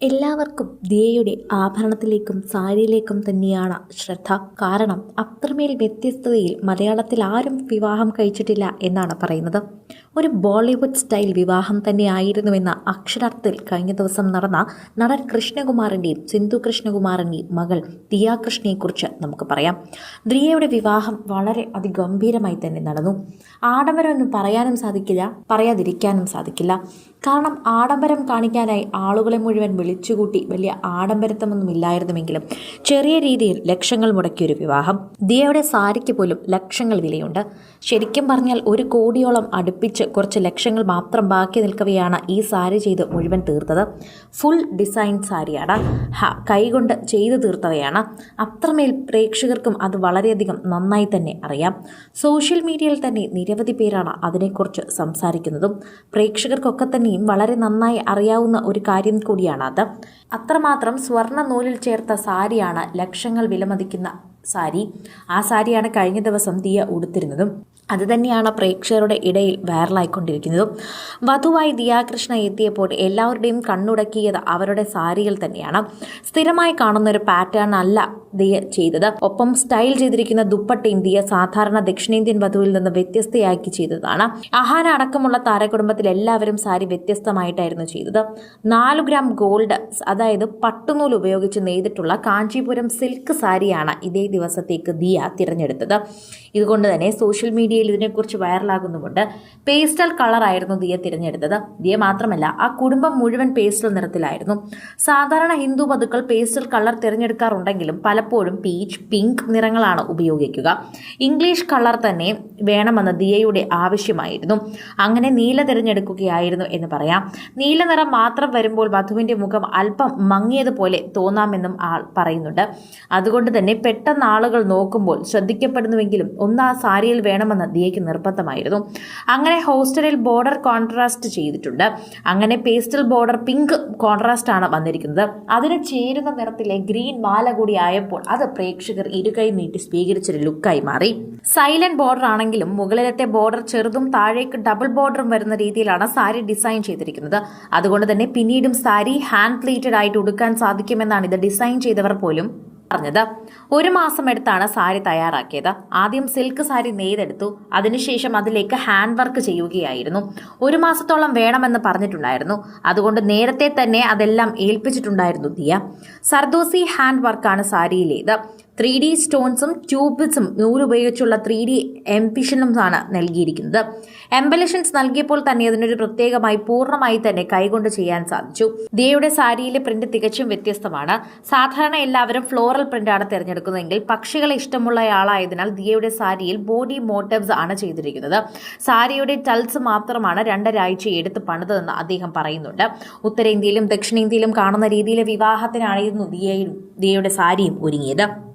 എല്ലാവർക്കും ദിയയുടെ ആഭരണത്തിലേക്കും സാരിയിലേക്കും തന്നെയാണ് ശ്രദ്ധ. കാരണം അത്രമേൽ വ്യത്യസ്തതയിൽ മലയാളത്തിൽ ആരും വിവാഹം കഴിച്ചിട്ടില്ല എന്നാണ് പറയുന്നത്. ഒരു ബോളിവുഡ് സ്റ്റൈൽ വിവാഹം തന്നെയായിരുന്നുവെന്ന അക്ഷരാർത്ഥത്തിൽ കഴിഞ്ഞ ദിവസം നടന്ന നടൻ കൃഷ്ണകുമാറിന്റെയും സിന്ധു കൃഷ്ണകുമാറിന്റെയും മകൾ ദിയ കൃഷ്ണയെക്കുറിച്ച് നമുക്ക് പറയാം. ദിയയുടെ വിവാഹം വളരെ അതിഗംഭീരമായി തന്നെ നടന്നു. ആഡംബരമൊന്നും പറയാനും സാധിക്കില്ല പറയാതിരിക്കാനും സാധിക്കില്ല. കാരണം ആഡംബരം കാണിക്കാനായി ആളുകളെ മുഴുവൻ വിളിച്ചുകൂട്ടി വലിയ ആഡംബരത്വമൊന്നും ഇല്ലായിരുന്നുവെങ്കിലും ചെറിയ രീതിയിൽ ലക്ഷങ്ങൾ മുടക്കിയൊരു വിവാഹം. ദിയയുടെ സാരിക്ക് പോലും ലക്ഷങ്ങൾ വിലയുണ്ട്. ശരിക്കും പറഞ്ഞാൽ ഒരു കോടിയോളം അടുപ്പിച്ച് കുറച്ച് ലക്ഷങ്ങൾ മാത്രം ബാക്കി നിൽക്കവെയാണ് ഈ സാരി ചെയ്ത് മുഴുവൻ തീർത്തത്. ഫുൾ ഡിസൈൻ സാരിയാണ്. കൈകൊണ്ട് ചെയ്തു തീർത്തവയാണ്. അത്രമേൽ പ്രേക്ഷകർക്കും അത് വളരെയധികം നന്നായി തന്നെ അറിയാം. സോഷ്യൽ മീഡിയയിൽ തന്നെ നിരവധി പേരാണ് അതിനെക്കുറിച്ച് സംസാരിക്കുന്നതും. പ്രേക്ഷകർക്കൊക്കെ തന്നെയും വളരെ നന്നായി അറിയാവുന്ന ഒരു കാര്യം കൂടിയാണ് അത് അത്രമാത്രം സ്വർണ നൂലിൽ ചേർത്ത സാരിയാണ് ലക്ഷങ്ങൾ വിലമതിക്കുന്ന സാരി. ആ സാരിയാണ് കഴിഞ്ഞ ദിവസം ദിയ ഉടുത്തിരുന്നതും. അത് തന്നെയാണ് പ്രേക്ഷകരുടെ ഇടയിൽ വൈറലായിക്കൊണ്ടിരിക്കുന്നതും. വധുവായി ദിയാകൃഷ്ണ എത്തിയപ്പോൾ എല്ലാവരുടെയും കണ്ണുടക്കിയത് അവരുടെ സാരികൾ തന്നെയാണ്. സ്ഥിരമായി കാണുന്ന ഒരു പാറ്റേൺ അല്ല ദിയ ചെയ്തത്. ഒപ്പം സ്റ്റൈൽ ചെയ്തിരിക്കുന്ന ദുപ്പട്ടയും ദിയ സാധാരണ ദക്ഷിണേന്ത്യൻ വധുവിൽ നിന്ന് വ്യത്യസ്തയാക്കി ചെയ്തതാണ്. അഹാന അടക്കമുള്ള താരകുടുംബത്തിൽ എല്ലാവരും സാരി വ്യത്യസ്തമായിട്ടായിരുന്നു ചെയ്തത്. നാലു ഗ്രാം ഗോൾഡ് അതായത് പട്ടുനൂൽ ഉപയോഗിച്ച് നെയ്തിട്ടുള്ള കാഞ്ചീപുരം സിൽക്ക് സാരിയാണ് ഇതേ ദിവസത്തേക്ക് ദിയ തിരഞ്ഞെടുത്തത്. ഇതുകൊണ്ട് തന്നെ സോഷ്യൽ മീഡിയയിൽ ഇതിനെക്കുറിച്ച് വൈറലാകുന്നുമുണ്ട്. പേസ്റ്റൽ കളറായിരുന്നു ദിയ തിരഞ്ഞെടുത്തത്. ദിയ മാത്രമല്ല ആ കുടുംബം മുഴുവൻ പേസ്റ്റൽ നിറത്തിലായിരുന്നു. സാധാരണ ഹിന്ദു വധുക്കൾ പേസ്റ്റൽ കളർ തിരഞ്ഞെടുക്കാറുണ്ടെങ്കിലും പലപ്പോഴും പീച്ച് പിങ്ക് നിറങ്ങളാണ് ഉപയോഗിക്കുക. ഇംഗ്ലീഷ് കളർ തന്നെ വേണമെന്ന് ദിയയുടെ ആവശ്യമായിരുന്നു. അങ്ങനെ നീല തിരഞ്ഞെടുക്കുകയായിരുന്നു എന്ന് പറയാം. നീല നിറം മാത്രം വരുമ്പോൾ വധുവിന്റെ മുഖം അല്പം മങ്ങിയതുപോലെ തോന്നാമെന്നും ആൾ പറയുന്നുണ്ട്. അതുകൊണ്ട് തന്നെ പെട്ടെന്ന് ആളുകൾ നോക്കുമ്പോൾ ശ്രദ്ധിക്കപ്പെടുന്നുവെങ്കിലും ഒന്ന് ആ സാരിയിൽ വേണമെന്ന് ദിയയ്ക്ക് നിർബന്ധമായിരുന്നു. അങ്ങനെ ഹോസ്റ്റലിൽ ബോർഡർ കോൺട്രാസ്റ്റ് ചെയ്തിട്ടുണ്ട്. അങ്ങനെ പേസ്റ്റൽ ബോർഡർ പിങ്ക് കോൺട്രാസ്റ്റ് ആണ് വന്നിരിക്കുന്നത്. അതിന് ചേരുന്ന നിറത്തിലെ ഗ്രീൻ മാല കൂടി ആയപ്പോൾ അത് പ്രേക്ഷകർ ഇരുകൈ നീട്ടി സ്വീകരിച്ചൊരു ലുക്കായി മാറി. സൈലന്റ് ബോർഡർ ആണെങ്കിലും മുകളിലത്തെ ബോർഡർ ചെറുതും താഴേക്ക് ഡബിൾ ബോർഡറും വരുന്ന രീതിയിലാണ് സാരി ഡിസൈൻ ചെയ്തിരിക്കുന്നത്. അതുകൊണ്ട് തന്നെ പിന്നീടും സാരി ഹാൻഡ് പ്ലേറ്റഡ് ആയിട്ട് ഉടുക്കാൻ സാധിക്കുമെന്നാണ് ഇത് ഡിസൈൻ ചെയ്തവർ പോലും പറഞ്ഞത്. ഒരു മാസം എടുത്താണ് സാരി തയ്യാറാക്കിയത്. ആദ്യം സിൽക്ക് സാരി നെയ്തെടുത്തു. അതിനുശേഷം അതിലേക്ക് ഹാൻഡ് വർക്ക് ചെയ്യുകയായിരുന്നു. ഒരു മാസത്തോളം വേണമെന്ന് പറഞ്ഞിട്ടുണ്ടായിരുന്നു. അതുകൊണ്ട് നേരത്തെ തന്നെ അതെല്ലാം ഏൽപ്പിച്ചിട്ടുണ്ടായിരുന്നു ദിയ. സർദോസി ഹാൻഡ് വർക്കാണ് സാരിയിലേത്. ത്രീ ഡി സ്റ്റോൺസും ട്യൂബ്സും നൂലുപയോഗിച്ചുള്ള ത്രീ ഡി എംപിഷനുമാണ് നൽകിയിരിക്കുന്നത്. എംബലിഷൻസ് നൽകിയപ്പോൾ തന്നെ അതിനൊരു പ്രത്യേകമായി പൂർണമായി തന്നെ കൈകൊണ്ട് ചെയ്യാൻ സാധിച്ചു. ദിയയുടെ സാരിയിലെ പ്രിന്റ് തികച്ചും വ്യത്യസ്തമാണ്. സാധാരണ എല്ലാവരും ഫ്ലോറൽ പ്രിന്റാണ് തിരഞ്ഞെടുക്കുന്നതെങ്കിൽ പക്ഷികളെ ഇഷ്ടമുള്ളയാളായതിനാൽ ദിയയുടെ സാരിയിൽ ബോഡി മോട്ടീവ്സ് ആണ് ചെയ്തിരിക്കുന്നത്. സാരിയുടെ ടൾസ് മാത്രമാണ് രണ്ടരാഴ്ച എടുത്ത് പണിതെന്ന് അദ്ദേഹം പറയുന്നുണ്ട്. ഉത്തരേന്ത്യയിലും ദക്ഷിണേന്ത്യയിലും കാണുന്ന രീതിയിലെ വിവാഹത്തിനായിരുന്നു ദിയയും ദിയയുടെ സാരിയും ഒരുങ്ങിയത്.